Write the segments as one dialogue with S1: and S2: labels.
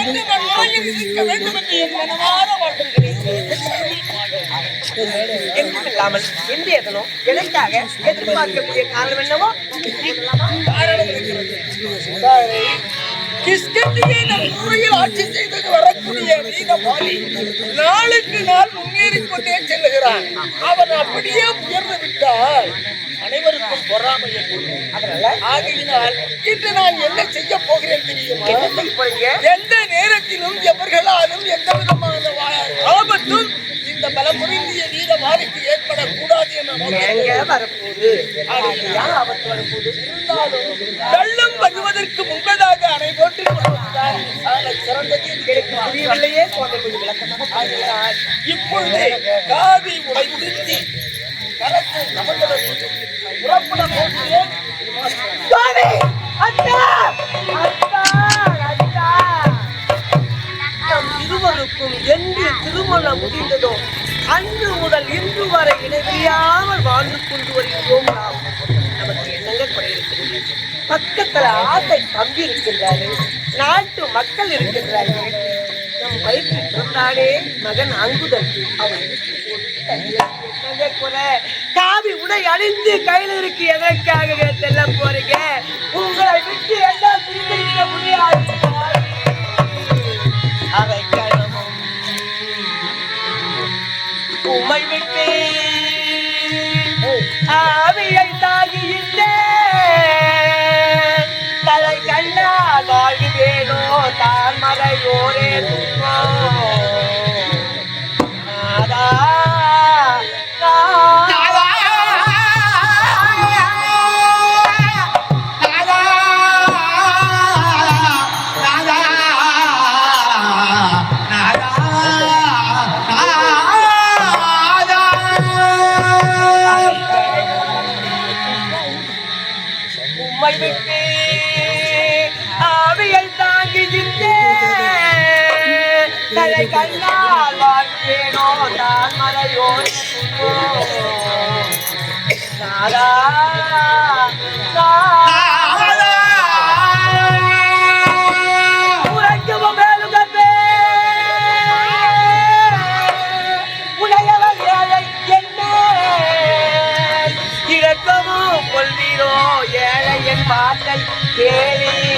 S1: என்று நான் உலகில் இருக்க வேண்டும் என்று என் மனமாற வாழ்த்துகிறேன்
S2: என்றுமில்லாமல் என்று எதனோ எதற்காக எதிர்பார்க்கக்கூடிய காரணம் என்னவோ
S1: காரணம் இருக்கிறது. நம் ஆட்சி செய்தது வரக்கூடிய வீரபாலி நாளுக்கு நாள் முன்னேறிக் கொண்டே செல்லுகிறான் அவன் அப்படியே உயர்ந்து விட்டால் அனைவருக்கும் பொறாமை.
S2: அதனால
S1: ஆகையினால் இன்று நான் என்ன செய்ய போகிறேன் தெரியுமா எந்த நேரத்திலும் எவர்களாலும் எந்த விதமான ஆபத்தும் இந்த பலமுறிந்திய வீர வாரிக்கு ஏற்படக்கூடாது
S2: வரப்போகுது. யார் ஆபத்து வரப்போகுது.
S1: இருந்தாலும் வெள்ளம் வருவதற்கு முன்பதாக அணை போட்டு
S2: புரியவில்லையே
S1: இப்பொழுது காவி உடை உடுத்தி போகிறேன்.
S2: அத்தா இருக்கும். என்று திருமணம் முடிந்ததோ அன்று முதல் இன்று வரை இணைவியாமல் வாழ்ந்து கொண்டு வருகிறோம் நாம். நமக்கு என்னங்க குறை இருக்கிறது? பக்கத்துல ஆசை தம்பி இருக்கின்றார்கள் நாட்டு மக்கள் இருக்கின்றார்கள். நம் வயிற்று பிறந்தாடே மகன் அங்குதல். அவன் காவி உடை அணிந்து கையில் இருக்கு எதற்காக செல்ல போறீங்க? Morena. தலை கண்ணால் வாழ்வேனோ தான் மலையோ நாதா ஏழை என் பாட்டை கேளி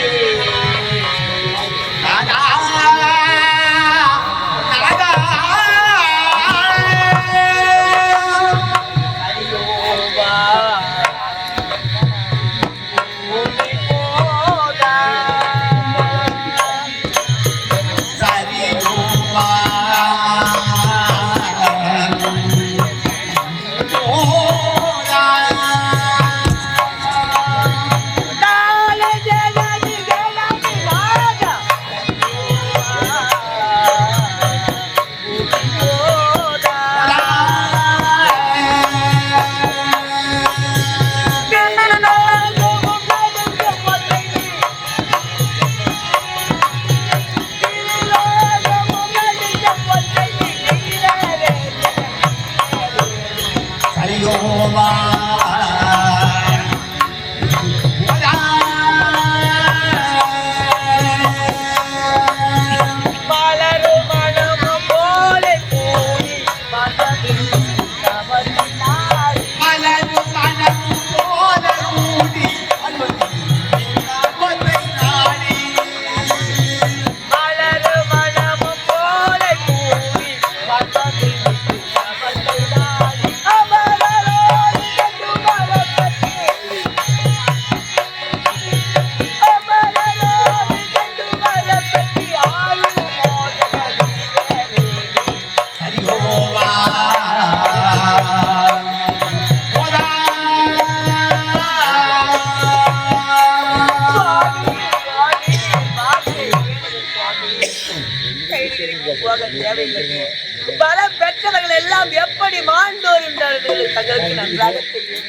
S2: மாண்டோர் தங்களுக்கு நன்றாக தெரியும்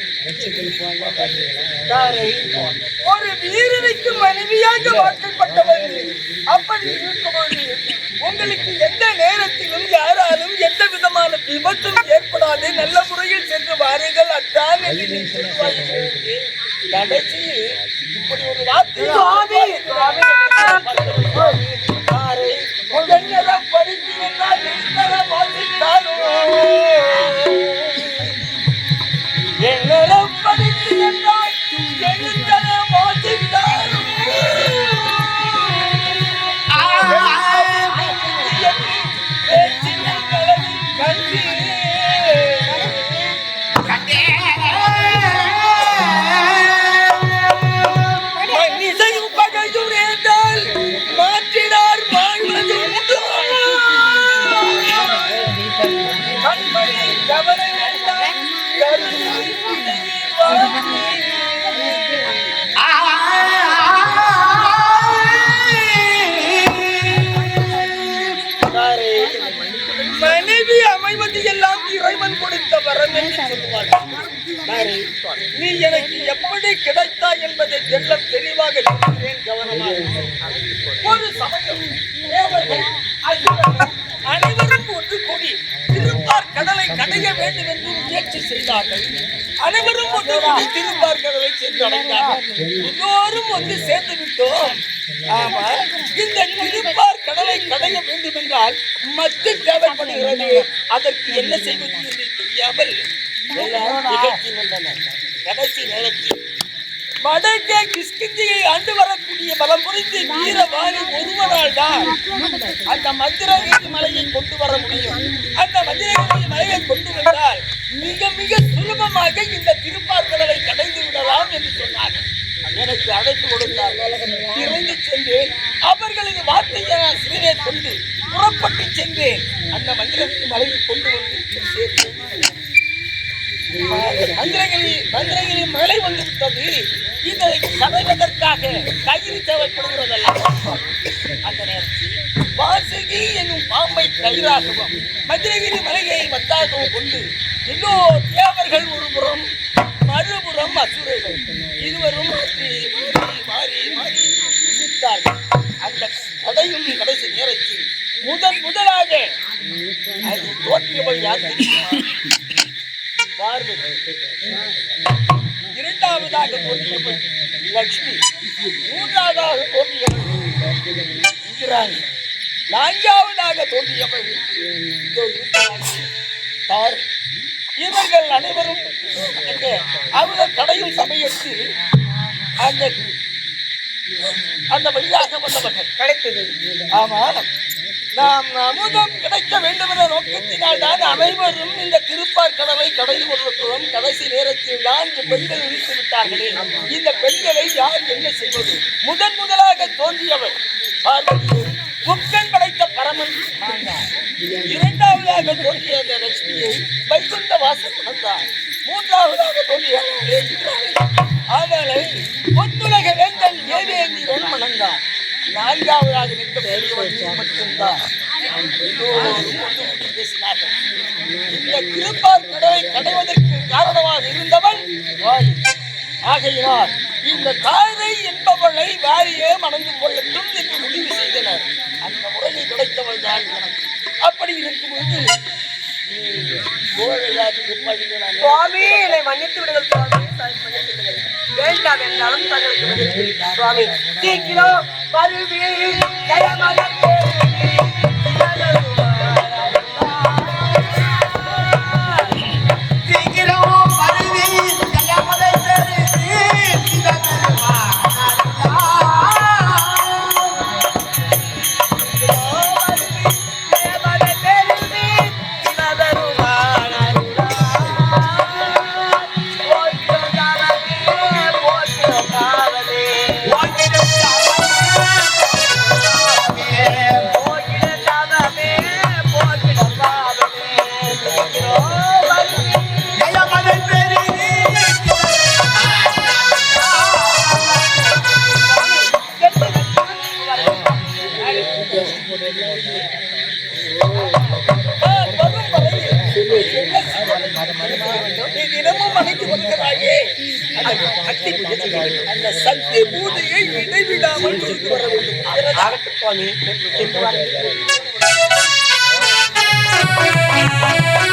S1: ஒரு வீரனுக்கு மனைவியாக வாக்கப்பட்டவர் அப்படி இருக்கும்போது உங்களுக்கு எந்த நேரத்திலும் யாராலும் எந்த விதமான விபத்தும் ஏற்படாது நல்ல முறையில் சென்று வாருங்கள் அத்தான் என்று நீ சொல்லுவாய். கடைசி இப்படி ஒரு வார்த்தை
S2: சுவாமி, சுவாமி, தாரை,
S1: என்னதான் படித்து என்றால் மனைவி அமைவது எல்லாம் இறைவன் கொடுத்த வரம் என்று சொல்லுவார்கள் நீ எனக்கு எப்படி கிடைத்தாய் என்பதை எல்லாம் தெளிவாக சொல்கிறேன் கவனமாக ஒரு சமயம் தேவர்கள் அனைவரும் ஒன்று கூடி திருப்பார் கடலை கடைய வேண்டும் என்று முயற்சி செய்தார்கள். அனைவரும் ஒன்று கூடி திருப்பார் கடலை சென்று அடைந்தார்கள் எல்லோரும் ஒன்று சேர்ந்து விட்டோம். ஆமா இந்த திருப்பார் கடலை கடைய வேண்டும் என்றால் மத்து தேவைப்படுகிறது. அதற்கு என்ன செய்வது என்று தெரியாமல் கடைசி நேரத்தில். வடக்கே கிஷ்கிந்தியை ஆண்டு வர வரக்கூடிய பலம் புரிந்து வீரவாணி ஒருவனால் தான் அந்த மந்திரகிரி மலையை கொண்டு வர முடியும். அந்த மந்திரகிரி மலையை கொண்டு வந்தால் மிக மிக சுலபமாக இந்த திருப்பார்கடலை கடைந்து விடலாம் என்று சொன்னார்கள் எனக்கு அழைப்பு கொடுத்தார்கள் இறங்கி சென்றேன் அவர்களது வார்த்தையை நான் சிறிதே கொண்டு புறப்பட்டு சென்றேன் அந்த மந்திரகிரி மலையை கொண்டு வந்து மந்திரகிரி மந்திரகிரி மலை வந்து விட்டது. இதை கடைவதற்காக கயிறு தேவைப்படுகிறதல்ல. அந்த நேரத்தில் வாசுகி என்னும் பாம்பை கயிறாகவும் மதுரகிரி மலையை மத்தாகவும் கொண்டு எல்லோ தேவர்கள் ஒரு புறம் மறுபுறம் அசுரர்கள் இருவரும் மாற்றி மாறி மாறி இழுத்தார்கள். அந்த கடையும் கடைசி நேரத்தில் முதன் முதலாக அது தோற்றியவள் யாத்திரை பார்வை இரண்டாவதாக தோன்றியவள் லக்ஷ்மி. மூன்றாவதாக தோன்றியவள் இந்திராணி. நான்காவதாக இருக்கிறாள். தார். இவர்கள் அனைவரும் அந்த அவர்கள் கடையும் சமயத்தில் அந்த அந்த வழியாக வந்தவர்கள்.
S2: கிடைத்தது
S1: ஆமா நாம் அமுதம் கிடைக்க வேண்டும் என்ற நோக்கத்தினால் தான் அனைவரும் இந்த திருப்பார் கடலை கடையில் கொண்டிருக்கிறோம் கடைசி நேரத்தில் நான்கு பெண்கள் இழுத்து விட்டார்களே. இந்த பெண்களை யார் என்ன செய்வது? முதன் முதலாக தோன்றியவர் பார்வதி முக்கன் படைத்த பரமன். இரண்டாவதாக தோன்றிய அந்த லட்சுமியை வைகுந்த வாசல் வந்தார் மூன்றாவதாக தோன்றிய அவளை பொத்துலக வேந்தன் ஏவேந்திரன் மணந்தார் நான்காவதாக பெரியவன் மட்டும்தான் பேசினார்கள் இந்த திருப்பார் கடலை கடைவதற்கு காரணமாக இருந்தவன் வாலி ஆகையினால் இந்த தாரை என்பவளை வாரியே மணந்து கொள்ளட்டும் என்று முடிவு செய்தனர். அந்த முறையில் கிடைத்தவள் தான் எனக்கு. அப்படி இருக்கும்போது
S2: சுவாமி என்னை மன்னித்து விடுங்கள் சுவாமி. சாமி, மன்னித்து விடுங்கள். வேண்டாம் என்றாலும் தங்களுக்கு. சுவாமி சீக்கிரம். வருவி ஜெயமலர்
S1: தினமும் வணங்கி வருகிறாயே அந்த சக்தி பூஜை, அந்த சக்தி பூஜையை இடைவிடாமல் செய்து வர வேண்டும்
S2: ஆகட்டும் சுவாமி சென்று வாருங்கள்.
S3: Thank